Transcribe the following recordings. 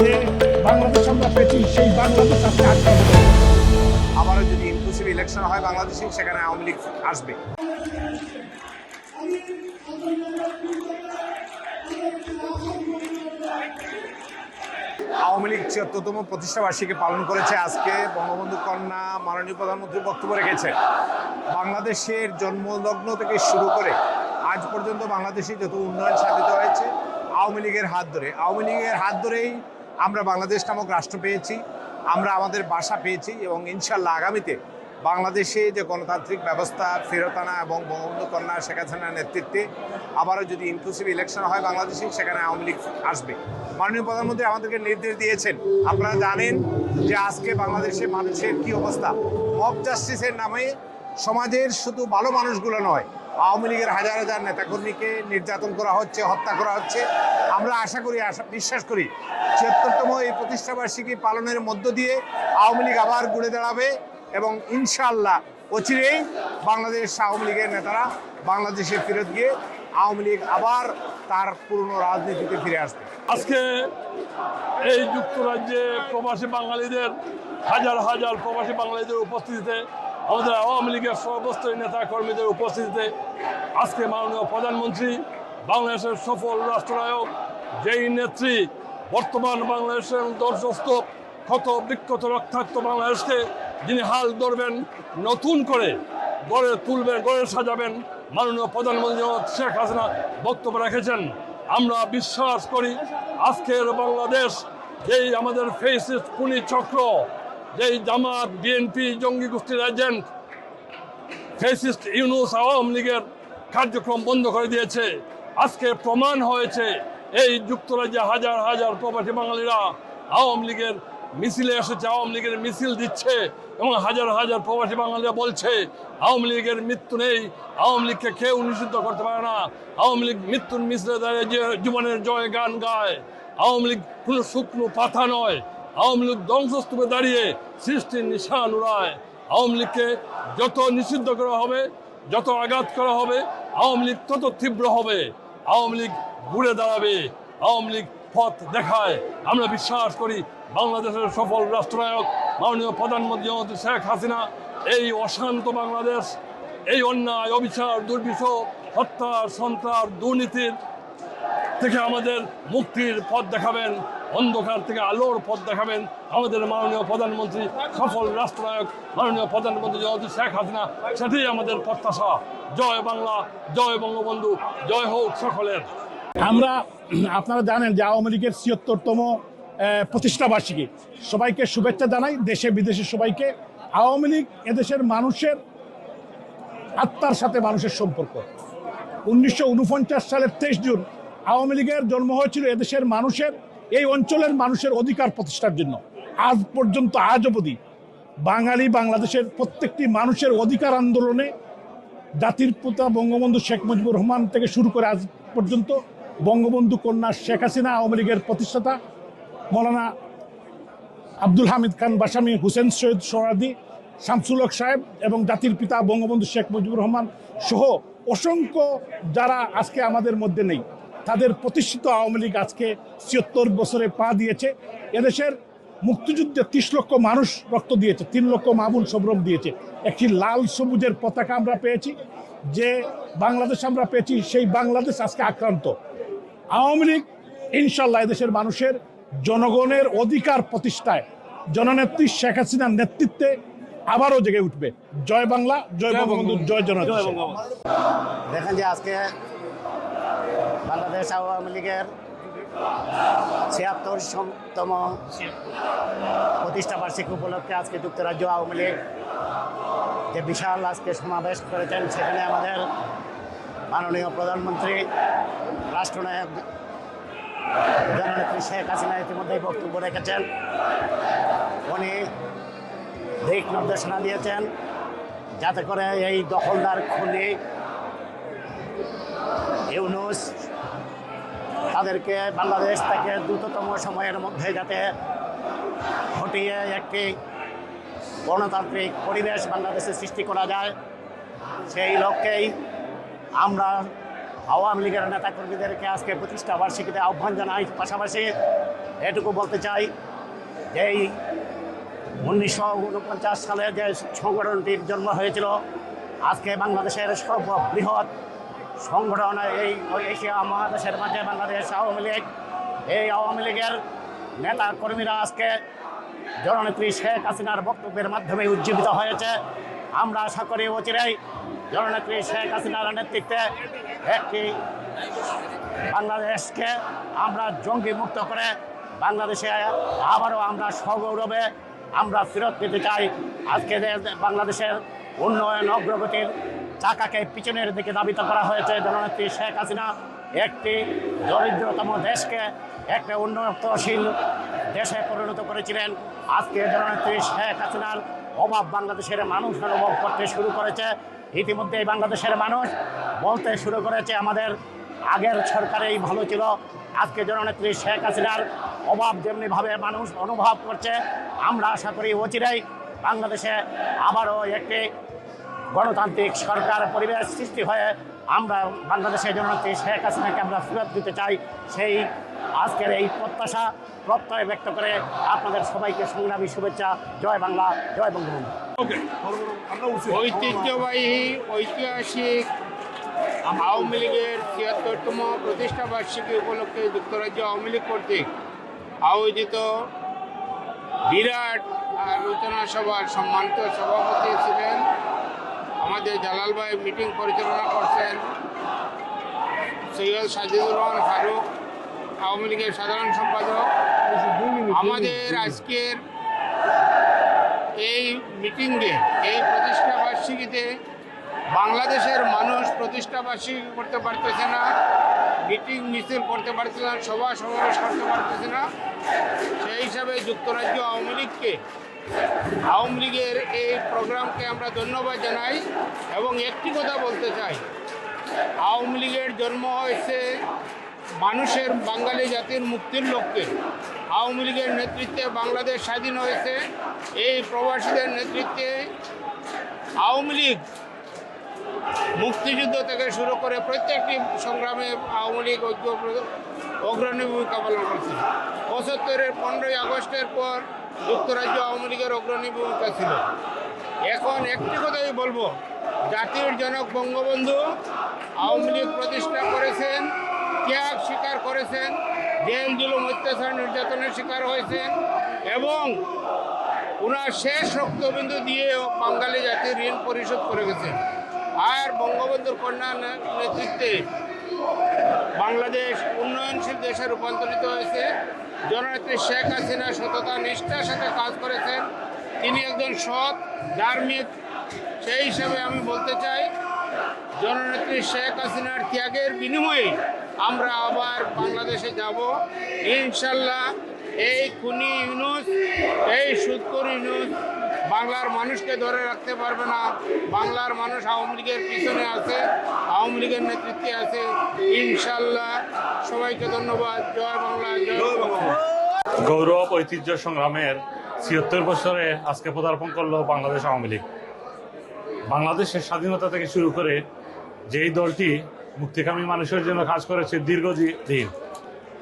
যে বাংলাদেশ আমরা পেয়েছি আবারও যদি ইনক্লুসিভ ইলেকশন হয় বাংলাদেশে, সেখানে আওয়ামী লীগ আসবে। আওয়ামী লীগ ছিয়াত্তরতম প্রতিষ্ঠা বার্ষিকী পালন করেছে আজকে। বঙ্গবন্ধু কন্যা মাননীয় প্রধানমন্ত্রী বক্তব্য রেখেছেন বাংলাদেশের জন্মলগ্ন থেকে শুরু করে আজ পর্যন্ত বাংলাদেশে যত উন্নয়ন সাধিত হয়েছে, আওয়ামী লীগের হাত ধরে। আওয়ামী লীগের হাত ধরেই আমরা বাংলাদেশ নামক রাষ্ট্র পেয়েছি, আমরা আমাদের বাসা পেয়েছি এবং ইনশাল্লাহ আগামীতে বাংলাদেশে যে গণতান্ত্রিক ব্যবস্থা, ফেরত আনা এবং বঙ্গবন্ধু কন্যা শেখ হাসিনার নেতৃত্বে আবারও যদি ইনক্লুসিভ ইলেকশন হয় বাংলাদেশে, সেখানে আওয়ামী লীগ আসবে। মাননীয় প্রধানমন্ত্রী আমাদেরকে নির্দেশ দিয়েছেন, আপনারা জানেন যে আজকে বাংলাদেশে মানুষের কি অবস্থা? মব জাস্টিসের নামে সমাজের শুধু ভালো মানুষগুলো নয় আওয়ামী লীগের হাজার হাজার নেতাকর্মীকে নির্যাতন করা হচ্ছে, হত্যা করা হচ্ছে। আমরা আশা করি, আশা, বিশ্বাস করি ছিয়াত্তরতম এই প্রতিষ্ঠাবার্ষিকী পালনের মধ্য দিয়ে আওয়ামী লীগ আবার ঘুরে দাঁড়াবে এবং ইনশাআল্লাহ অচিরেই বাংলাদেশ আওয়ামী লীগের নেতারা বাংলাদেশে ফেরত গিয়ে আওয়ামী লীগ আবার তার পুরনো রাজনীতিতে ফিরে আসবে। আজকে এই যুক্তরাজ্যে প্রবাসী বাঙালিদের হাজার হাজার প্রবাসী বাঙালিদের উপস্থিতিতে আমাদের আওয়ামী লীগের সর্বস্তরীয় নেতা কর্মীদের উপস্থিতিতে আজকে মাননীয় প্রধানমন্ত্রী, বাংলাদেশের সফল রাষ্ট্রনায়ক, যেই নেত্রী বর্তমান বাংলাদেশের দর্শস্ত, ক্ষত, বিক্ষত, রক্তাক্ত বাংলাদেশকে যিনি হাল ধরবেন, নতুন করে গড়ে তুলবেন, গড়ে সাজাবেন, মাননীয় প্রধানমন্ত্রী শেখ হাসিনা বক্তব্য রেখেছেন। আমরা বিশ্বাস করি আজকের বাংলাদেশ, যেই আমাদের ফেসিস খুনি চক্র যেই জামাত বিএনপি জঙ্গি গোষ্ঠীর এজেন্ট ফেসিস্ট ইউনুস, আওয়ামী লীগের কার্যক্রম বন্ধ করে দিয়েছে। আজকে প্রমাণ হয়েছে, এই যুক্তরাজ্যে হাজার হাজার প্রবাসী বাঙালিরা আওয়ামী লীগের মিছিলে এসেছে, আওয়ামী লীগের মিছিল দিচ্ছে এবং হাজার হাজার প্রবাসী বাঙালিরা বলছে, আওয়ামী লীগের মৃত্যু নেই, আওয়ামী লীগকে কেউ নিষিদ্ধ করতে পারে না। আওয়ামী লীগ মৃত্যুর মিছিলে দাঁড়িয়ে যে জীবনের জয় গান গায়, আওয়ামী লীগ কোনো শুকনো পাতা নয় আওয়ামী লীগ ধ্বংসস্তূপে দাঁড়িয়ে সৃষ্টির নিশান উড়ায়। আওয়ামী লীগকে যত নিষিদ্ধ করা হবে, যত আঘাত করা হবে, আওয়ামী লীগ তত তীব্র হবে। আওয়ামী লীগ ঘুরে দাঁড়াবে, আওয়ামী লীগ পথ দেখায়। আমরা বিশ্বাস করি বাংলাদেশের সফল রাষ্ট্রনায়ক মাননীয় প্রধানমন্ত্রী শেখ হাসিনা, এই অশান্ত বাংলাদেশ, এই অন্যায়, অবিচার দুর্বিষ হত্যা সন্ত্রাস, দুর্নীতির থেকে আমাদের মুক্তির পথ দেখাবেন, অন্ধকার থেকে আলোর পথ দেখাবেন। আমাদের মাননীয় প্রধানমন্ত্রী, সফল রাষ্ট্রনায়ক, মাননীয় প্রধানমন্ত্রী জগৎ শেখ হাসিনা, সেটাই আমাদের প্রত্যাশা। জয় বাংলা, জয় বঙ্গবন্ধু, জয় হোক সকলের। আমরা, আপনারা জানেন যে আওয়ামী লীগের ছিয়ত্তরতম প্রতিষ্ঠা বার্ষিকী। সবাইকে শুভেচ্ছা জানাই, দেশে বিদেশে সবাইকে। আওয়ামী লীগ এদেশের মানুষের, আত্মার সাথে মানুষের সম্পর্ক। উনিশশো উনপঞ্চাশ সালের তেইশ জুন আওয়ামী লীগের জন্ম হয়েছিল এদেশের মানুষের, এই অঞ্চলের মানুষের অধিকার প্রতিষ্ঠার জন্য। আজ পর্যন্ত, আজ অবধি বাঙালি বাংলাদেশের প্রত্যেকটি মানুষের অধিকার আন্দোলনে জাতির পিতা বঙ্গবন্ধু শেখ মুজিবুর রহমান থেকে শুরু করে আজ পর্যন্ত বঙ্গবন্ধু কন্যা শেখ হাসিনা, আওয়ামী লীগের প্রতিষ্ঠাতা মৌলানা আব্দুল হামিদ খান বাসামি, হুসেন সৈয়দ সোহরাদি শামসুল হক সাহেব এবং জাতির পিতা বঙ্গবন্ধু শেখ মুজিবুর রহমান সহ অসংখ্য যারা আজকে আমাদের মধ্যে নেই। তাদের প্রতিষ্ঠিত আওয়ামী লীগ আজকে ছিয়ত্তর বছরে পা দিয়েছে। এদেশের মুক্তিযুদ্ধে ত্রিশ লক্ষ মানুষ রক্ত দিয়েছে তিন লক্ষ মামুন সবরম দিয়েছে। একটি লাল সবুজের পতাকা আমরা পেয়েছি যে বাংলাদেশ আমরা পেয়েছি সেই বাংলাদেশ আজকে আক্রান্ত। আওয়ামী লীগ ইনশাল্লাহ এদেশের মানুষের জনগণের অধিকার প্রতিষ্ঠায় জননেত্রী শেখ হাসিনার নেতৃত্বে আবারও জেগে উঠবে। জয় বাংলা জয় বঙ্গবন্ধু জয় জনতা। দেখেন যে আজকে বাংলাদেশ আওয়ামী লীগের ছিয়াত্তরতম প্রতিষ্ঠা বার্ষিকী উপলক্ষে আজকে যুক্তরাজ্য আওয়ামী লীগ যে বিশাল আজকে সমাবেশ করেছেন, সেখানে আমাদের মাননীয় প্রধানমন্ত্রী, রাষ্ট্রনায়ক জননেত্রী শেখ হাসিনা ইতিমধ্যেই বক্তব্য রেখেছেন। উনি দিক নির্দেশনা দিয়েছেন যাতে করে এই দখলদার খুনি ইউনুস, তাদেরকে বাংলাদেশ থেকে দ্রুততম সময়ের মধ্যে যাতে হটিয়ে একটি গণতান্ত্রিক পরিবেশ বাংলাদেশে সৃষ্টি করা যায়, সেই লক্ষ্যেই আমরা আওয়ামী লীগের নেতাকর্মীদেরকে আজকে প্রতিষ্ঠা বার্ষিকীতে আহ্বান জানাই। পাশাপাশি এটুকু বলতে চাই যে এই উনিশশো উনপঞ্চাশ সালে যে সংগঠনটির জন্ম হয়েছিল, আজকে বাংলাদেশের সর্ববৃহৎ সংগঠন এই এশিয়া মহাদেশের মাঝে বাংলাদেশ আওয়ামী লীগ, এই আওয়ামী লীগের নেতা কর্মীরা আজকে জননেত্রী শেখ হাসিনার বক্তব্যের মাধ্যমে উজ্জীবিত হয়েছে। আমরা আশা করি অচিরেই জননেত্রী শেখ হাসিনার নেতৃত্বে একটি বাংলাদেশকে আমরা জঙ্গি মুক্ত করে বাংলাদেশে আবারও আমরা সগৌরবে আমরা ফেরত পেতে চাই। আজকে বাংলাদেশের উন্নয়ন, অগ্রগতির চাকাকে পিছনের দিকে দাবিত করা হয়েছে। জননেত্রী শেখ হাসিনা একটি দরিদ্রতম দেশকে একটা উন্নতশীল দেশে পরিণত করেছিলেন। আজকে জননেত্রী শেখ হাসিনার অভাব বাংলাদেশের মানুষ অনুভব করতে শুরু করেছে। ইতিমধ্যেই বাংলাদেশের মানুষ বলতে শুরু করেছে, আমাদের আগের সরকারেই ভালো ছিল। আজকে জননেত্রী শেখ হাসিনার অভাব যেমনিভাবে মানুষ অনুভব করছে, আমরা আশা করি অচিরেই বাংলাদেশে আবারও একটি গণতান্ত্রিক সরকার পরিবেশ সৃষ্টি হয়ে আমরা বাংলাদেশের জননেত্রী শেখ হাসিনাকে আমরা ফেরত দিতে চাই। সেই আজকের এই প্রত্যাশা প্রত্যয় ব্যক্ত করে আপনাদের সবাইকে সংগ্রামী শুভেচ্ছা। জয় বাংলা জয় বঙ্গবন্ধু। ওকে ঐতিহ্যবাহী ঐতিহাসিক আওয়ামী লীগের ছিয়াত্তরতম প্রতিষ্ঠা বার্ষিকী উপলক্ষে যুক্তরাজ্য আওয়ামী লীগ কর্তৃক আয়োজিত বিরাট আলোচনা সভার সম্মানিত সভাপতি ছিলেন আমাদের জালাল ভাই মিটিং পরিচালনা করছেন সৈয়দ সাজিদুর রহমান ফারুক, আওয়ামী লীগের সাধারণ সম্পাদক। আমাদের আজকের এই মিটিংয়ে এই প্রতিষ্ঠা বার্ষিকীতে বাংলাদেশের মানুষ প্রতিষ্ঠা বার্ষিকী করতে পারতেছে না মিটিং মিছিল করতে পারতেছে না, সভা সমাবেশ করতে পারতেছে না। সেই হিসাবে যুক্তরাজ্য আওয়ামী লীগকে আওয়ামী লীগের এই প্রোগ্রামকে আমরা ধন্যবাদ জানাই এবং একটি কথা বলতে চাই। আওয়ামী লীগের জন্ম হয়েছে মানুষের বাঙালি জাতির মুক্তির লক্ষ্যে। আওয়ামী লীগের নেতৃত্বে বাংলাদেশ স্বাধীন হয়েছে। এই প্রবাসীদের নেতৃত্বে আওয়ামী লীগ মুক্তিযুদ্ধ থেকে শুরু করে প্রত্যেকটি সংগ্রামে আওয়ামী লীগ ঐক্য অগ্রণী ভূমিকা পালন করছে। পঁচাত্তরের পনেরোই আগস্টের পর যুক্তরাজ্য আওয়ামী লীগের অগ্রণী ভূমিকা ছিল। এখন একটি কথাই বলব, জাতির জনক বঙ্গবন্ধু আওয়ামী লীগ প্রতিষ্ঠা করেছেন, ত্যাগ স্বীকার করেছেন, জেল, জুলুম, অত্যাচার নির্যাতনের শিকার হয়েছেন এবং ওনার শেষ রক্তবিন্দু দিয়েও বাঙালি জাতির ঋণ পরিশোধ করে গেছেন আর বঙ্গবন্ধুর কন্যা নেতৃত্বে বাংলাদেশ উন্নয়নশীল দেশে রূপান্তরিত হয়েছে। জননেত্রী শেখ হাসিনা সততা, নিষ্ঠার সাথে কাজ করেছেন। তিনি একজন সৎ, ধার্মিক। সেই হিসাবে আমি বলতে চাই, জননেত্রী শেখ হাসিনার ত্যাগের বিনিময়ে আমরা আবার বাংলাদেশে যাব। ইনশাল্লাহ এই খুনি ইউনুস, এই সুদকর ইউনুস বাংলার মানুষকে ধরে রাখতে পারবে না। বাংলার মানুষ আওয়ামী লীগের পিছনে আছে, আওয়ামী লীগের নেতৃত্বে আছে। ইনশাল্লাহ সবাইকে ধন্যবাদ। জয় বাংলা, জয় গৌরব ঐতিহ্য সংগ্রামের ছিয়াত্তর বছরে আজকে পদার্পণ করল বাংলাদেশ আওয়ামী লীগ। বাংলাদেশের স্বাধীনতা থেকে শুরু করে যেই দলটি মুক্তিকামী মানুষের জন্য কাজ করেছে দীর্ঘদিন দিন।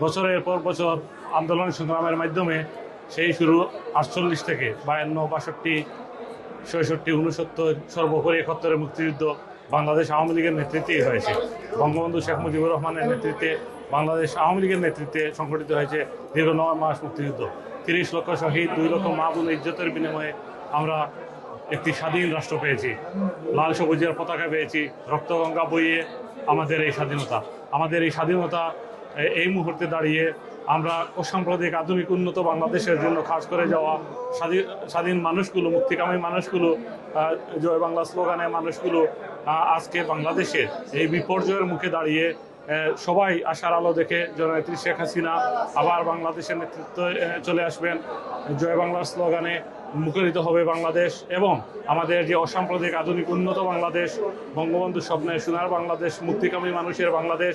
বছরের পর বছর আন্দোলন সংগ্রামের মাধ্যমে সেই শুরু আটচল্লিশ থেকে বায়ান্ন, বাষট্টি, ছয়ষট্টি উনসত্তর সর্বোপরি একাত্তরের মুক্তিযুদ্ধ বাংলাদেশ আওয়ামী লীগের নেতৃত্বেই হয়েছে। বঙ্গবন্ধু শেখ মুজিবুর রহমানের নেতৃত্বে বাংলাদেশ আওয়ামী লীগের নেতৃত্বে সংগঠিত হয়েছে দীর্ঘ নয় মাস মুক্তিযুদ্ধ। তিরিশ লক্ষ শহীদ, দুই লক্ষ মাহবুল ইজ্জতের বিনিময়ে আমরা একটি স্বাধীন রাষ্ট্র পেয়েছি। লাল সবুজের পতাকা পেয়েছি, রক্তগঙ্গা বইয়ে আমাদের এই স্বাধীনতা। আমাদের এই স্বাধীনতা এই মুহূর্তে দাঁড়িয়ে আমরা অসাম্প্রদায়িক আধুনিক উন্নত বাংলাদেশের জন্য কাজ করে যাওয়া স্বাধীন স্বাধীন মানুষগুলো, মুক্তিকামী মানুষগুলো জয় বাংলা স্লোগানে মানুষগুলো আজকে বাংলাদেশে এই বিপর্যয়ের মুখে দাঁড়িয়ে সবাই আশার আলো দেখে জননেত্রী শেখ হাসিনা আবার বাংলাদেশের নেতৃত্ব চলে আসবেন। জয় বাংলার স্লোগানে মুখরিত হবে বাংলাদেশ এবং আমাদের যে অসাম্প্রদায়িক, আধুনিক, উন্নত বাংলাদেশ বঙ্গবন্ধু স্বপ্নে সোনার বাংলাদেশ, মুক্তিকামী মানুষের বাংলাদেশ,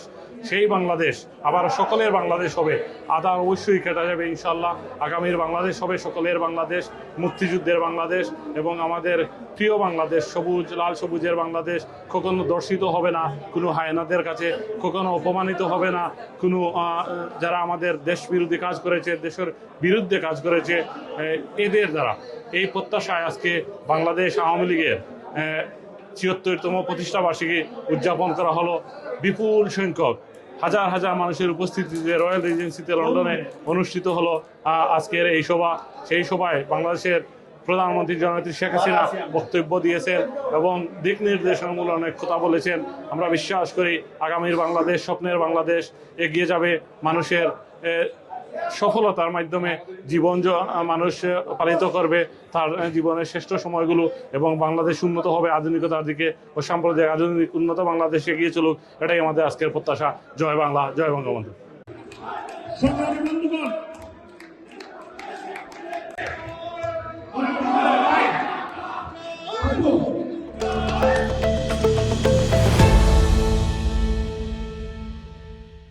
সেই বাংলাদেশ আবার সকলের বাংলাদেশ হবে। আদা অবশ্যই কেটে যাবে ইনশাল্লাহ আগামীর বাংলাদেশ হবে সকলের বাংলাদেশ, মুক্তিযুদ্ধের বাংলাদেশ এবং আমাদের প্রিয় বাংলাদেশ, সবুজ, লাল সবুজের বাংলাদেশ। কখনো দর্শিত হবে না, কোনো হায়নাদের কাছে, কখনো অপমানিত হবে না, কোনো যারা আমাদের দেশ বিরোধী কাজ করেছে, দেশের বিরুদ্ধে কাজ করেছে এদের দ্বারা। এই প্রত্যাশায় আজকে বাংলাদেশ আওয়ামী লীগের ছিয়ত্তরতম প্রতিষ্ঠা বার্ষিকী উদযাপন করা হলো বিপুল সংখ্যক। হাজার হাজার মানুষের উপস্থিতিতে রয়্যাল রিজেন্সিতে লন্ডনে অনুষ্ঠিত হলো আজকের এই সভা। সেই সভায় বাংলাদেশের প্রধানমন্ত্রী জননেত্রী শেখ হাসিনা বক্তব্য দিয়েছেন এবং দিক নির্দেশনামূলক অনেক কথা বলেছেন। আমরা বিশ্বাস করি আগামীর বাংলাদেশ, স্বপ্নের বাংলাদেশ এগিয়ে যাবে। মানুষের সফলতার মাধ্যমে জীবন মানুষ পালিত করবে, তার জীবনের শ্রেষ্ঠ সময়গুলো এবং বাংলাদেশ উন্নত হবে আধুনিকতার দিকে ও সাম্প্রদায়িক আধুনিক উন্নত বাংলাদেশ এগিয়ে চলুক, এটাই আমাদের আজকের প্রত্যাশা। জয় বাংলা, জয় বঙ্গবন্ধু।